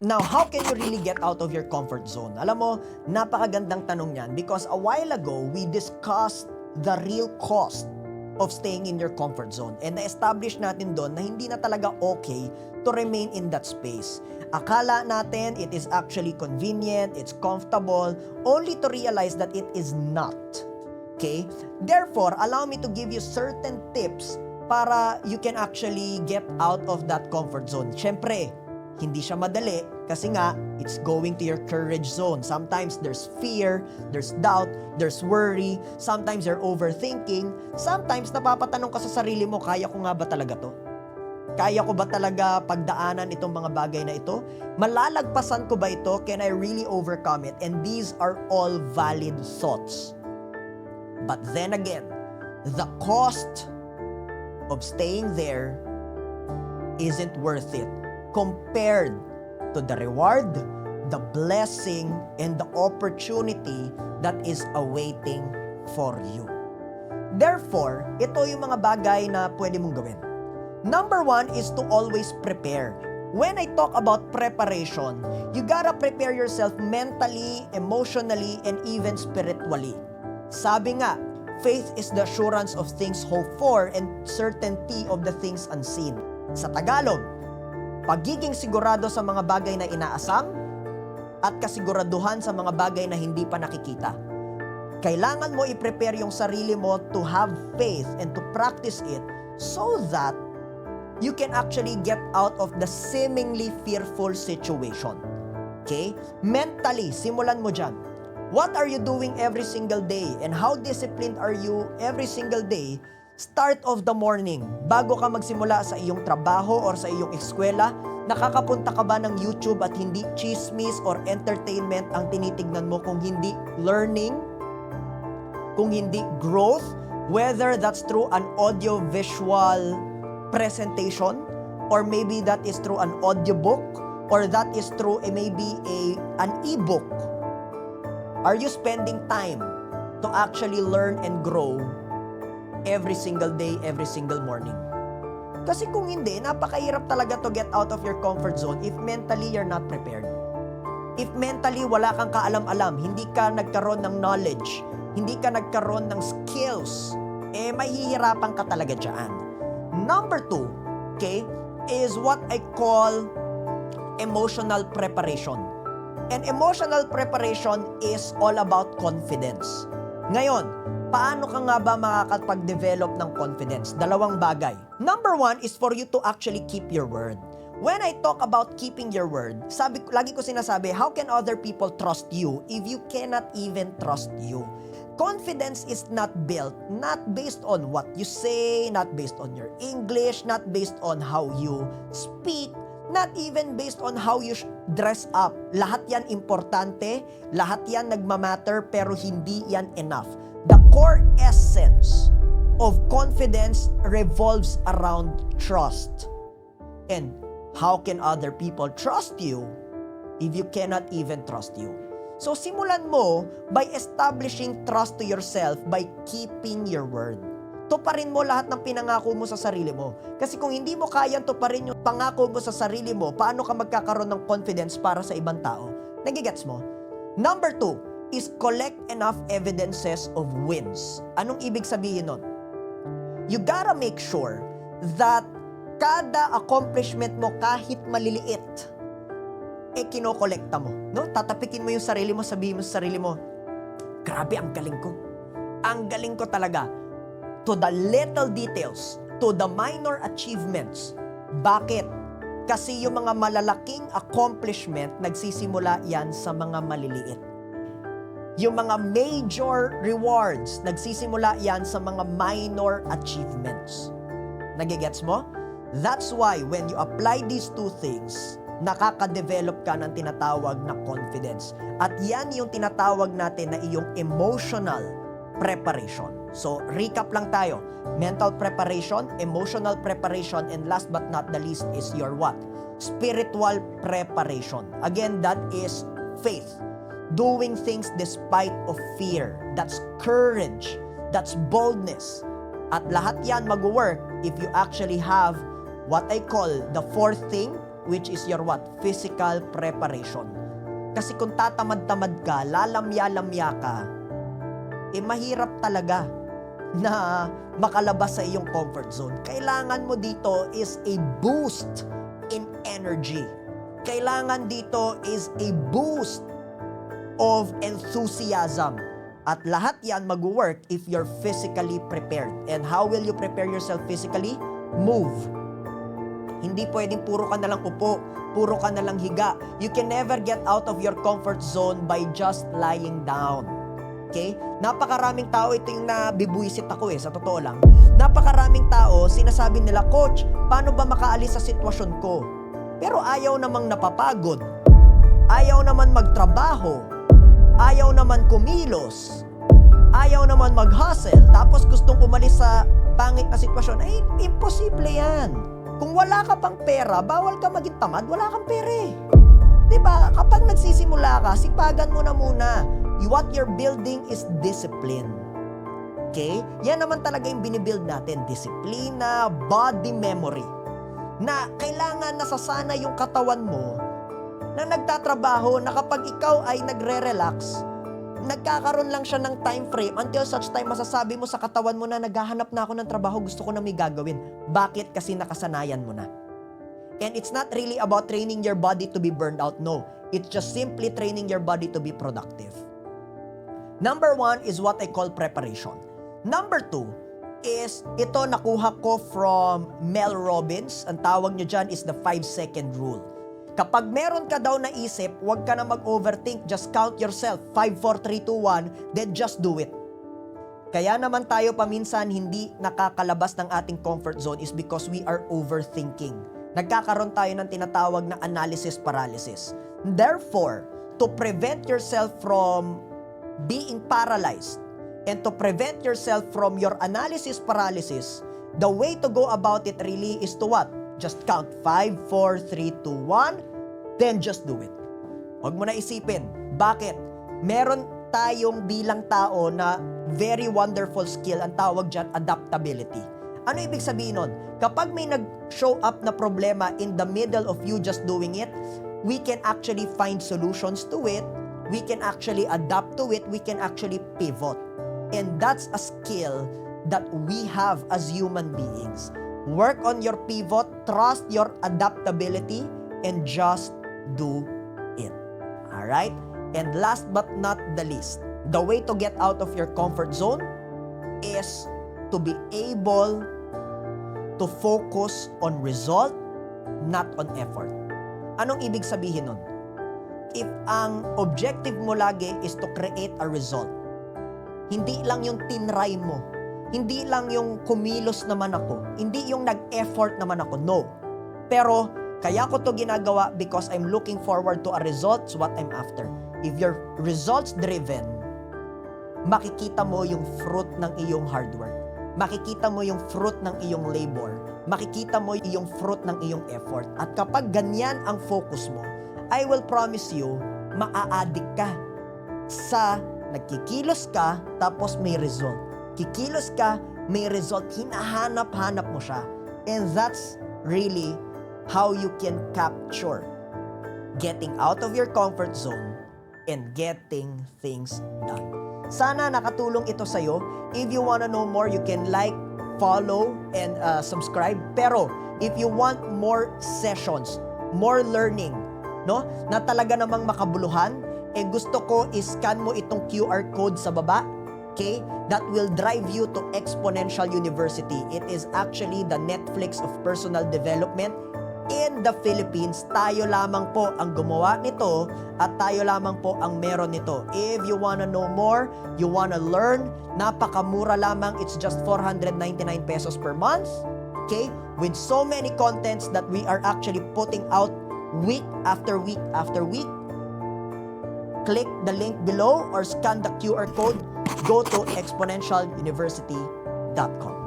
Now, how can you really get out of your comfort zone? Alam mo, napakagandang tanong yan because a while ago, we discussed the real cost of staying in your comfort zone. And na-establish natin doon na hindi na talaga okay to remain in that space. Akala natin it is actually convenient, it's comfortable, only to realize that it is not. Okay? Therefore, allow me to give you certain tips para you can actually get out of that comfort zone. Siyempre, hindi siya madali kasi nga it's going to your courage zone. Sometimes there's fear, there's doubt, there's worry, sometimes you're overthinking, sometimes napapatanong ka sa sarili mo, kaya ko nga ba talaga to? Kaya ko ba talaga pagdaanan itong mga bagay na ito? Malalagpasan ko ba ito? Can I really overcome it? And these are all valid thoughts. But then again, the cost of staying there isn't worth it compared to the reward, the blessing, and the opportunity that is awaiting for you. Therefore, ito yung mga bagay na pwede mong gawin. Number one is to always prepare. When I talk about preparation, you gotta prepare yourself mentally, emotionally, and even spiritually. Sabi nga, faith is the assurance of things hoped for and certainty of the things unseen. Sa Tagalog, pagiging sigurado sa mga bagay na inaasam at kasiguraduhan sa mga bagay na hindi pa nakikita. Kailangan mo i-prepare yung sarili mo to have faith and to practice it so that you can actually get out of the seemingly fearful situation. Okay? Mentally, simulan mo dyan. What are you doing every single day and how disciplined are you every single day? Start of the morning, bago ka magsimula sa iyong trabaho or sa iyong eskwela, nakakapunta ka ba ng YouTube at hindi chismis or entertainment ang tinitignan mo kung hindi learning, kung hindi growth, whether that's through an audio-visual presentation? Or maybe that is through an audiobook? Or that is through a, maybe a an ebook? Are you spending time to actually learn and grow every single day every single morning kasi kung hindi napakahirap talaga to get out of your comfort zone if mentally you're not prepared if mentally wala kang kaalam-alam hindi ka nagkaroon ng knowledge hindi ka nagkaroon ng skills eh mahihirapan ka talaga dyan Number two, okay, is what I call emotional preparation. And emotional preparation is all about confidence. Ngayon, paano ka nga ba makakapag-develop ng confidence? Dalawang bagay. Number one is for you to actually keep your word. When I talk about keeping your word, sabi, lagi ko sinasabi, how can other people trust you if you cannot even trust you? Confidence is not built not based on what you say, not based on your English, not based on how you speak, not even based on how you dress up. Lahat yan importante, lahat yan nagmamatter, pero hindi yan enough. The core essence of confidence revolves around trust. And how can other people trust you if you cannot even trust you? So simulan mo by establishing trust to yourself by keeping your word. Tuparin mo lahat ng pinangako mo sa sarili mo. Kasi kung hindi mo kayang tuparin yung pangako mo sa sarili mo, paano ka magkakaroon ng confidence para sa ibang tao? Nagigets mo? Number two is collect enough evidences of wins. Anong ibig sabihin nun? You gotta make sure that kada accomplishment mo kahit maliliit, eh kinokolekta mo. No? Tatapikin mo yung sarili mo, sabihin mo sa sarili mo, grabe, ang galing ko. Ang galing ko talaga. To the little details, to the minor achievements. Bakit? Kasi yung mga malalaking accomplishment, nagsisimula yan sa mga maliliit. Yung mga major rewards, nagsisimula yan sa mga minor achievements. Nagigets mo? That's why when you apply these two things, nakaka-develop ka ng tinatawag na confidence. At yan yung tinatawag natin na iyong emotional preparation. So, recap lang tayo. Mental preparation, emotional preparation, and last but not the least is your what? Spiritual preparation. Again, that is faith. Doing things despite of fear. That's courage. That's boldness. At lahat yan mag-work if you actually have what I call the fourth thing which is your what? Physical preparation. Kasi kung tatamad-tamad ka, lalamya-lamya ka, eh mahirap talaga na makalabas sa iyong comfort zone. Kailangan mo dito is a boost in energy. Kailangan dito is a boost of enthusiasm. At lahat yan mag-work if you're physically prepared. And how will you prepare yourself physically? Move. Hindi pwedeng puro ka na lang upo, puro ka na lang higa. You can never get out of your comfort zone by just lying down. Okay? Napakaraming tao, ito yung nabibuisit ako eh, sa totoo lang. Napakaraming tao, sinasabi nila, Coach, paano ba makaalis sa sitwasyon ko? Pero ayaw namang napapagod. Ayaw naman magtrabaho. Ayaw naman kumilos. Ayaw naman mag-hustle. Tapos gustong umalis sa pangit na sitwasyon. Ay, imposible yan. Kung wala ka pang pera, bawal ka maging tamad, wala kang pera eh. ba? Kapag nagsisimula ka, sipagan mo na muna. What you're building is discipline. Okay? Yan naman talaga yung binibuild natin. Disiplina, body memory. Na kailangan nasasana yung katawan mo na nagtatrabaho na kapag ikaw ay nagre-relax, nagkakaroon lang siya ng time frame until such time masasabi mo sa katawan mo na naghahanap na ako ng trabaho, gusto ko na may gagawin. Bakit? Kasi nakasanayan mo na. And it's not really about training your body to be burned out. No. It's just simply training your body to be productive. Number one is what I call preparation. Number two is ito nakuha ko from Mel Robbins. Ang tawag niya dyan is the 5-second rule. Kapag meron ka daw naisip, huwag ka na mag-overthink. Just count yourself. 5, 4, 3, 2, 1. Then just do it. Kaya naman tayo paminsan hindi nakakalabas ng ating comfort zone is because we are overthinking. Nagkakaroon tayo ng tinatawag na analysis paralysis. Therefore, to prevent yourself from being paralyzed and to prevent yourself from your analysis paralysis, the way to go about it really is to what? Just count 5, 4, 3, 2, 1, then just do it. Huwag mo na isipin. Bakit? Meron tayong bilang tao na very wonderful skill, ang tawag dyan, adaptability. Ano ibig sabihin nun? Kapag may nag-show up na problema in the middle of you just doing it, we can actually find solutions to it, we can actually adapt to it, we can actually pivot. And that's a skill that we have as human beings. Work on your pivot, trust your adaptability, and just do it. Alright? And last but not the least, the way to get out of your comfort zone is to be able to focus on result, not on effort. Anong ibig sabihin nun? If ang objective mo lagi is to create a result, hindi lang yung tinry mo, hindi lang yung kumilos naman ako, hindi yung nag-effort naman ako, no. Pero, kaya ko to ginagawa because I'm looking forward to a result, what I'm after. If you're results driven, makikita mo yung fruit ng iyong hard work. Makikita mo yung fruit ng iyong labor. Makikita mo yung fruit ng iyong effort. At kapag ganyan ang focus mo, I will promise you, maa-addict ka sa nagkikilos ka tapos may result. Kikilos ka, may result. Hinahanap-hanap mo siya. And that's really how you can capture getting out of your comfort zone and getting things done. Sana nakatulong ito sa'yo. If you wanna know more, you can like, follow, and uh, subscribe. Pero, if you want more sessions, more learning, no? Na talaga namang makabuluhan, eh gusto ko i-scan mo itong QR code sa baba. Okay? That will drive you to Exponential University. It is actually the Netflix of personal development in the Philippines, tayo lamang po ang gumawa nito at tayo lamang po ang meron nito. If you wanna know more, you wanna learn, napakamura lamang. It's just 499 pesos per month. Okay? With so many contents that we are actually putting out week after week after week. Click the link below or scan the QR code. Go to exponentialuniversity.com.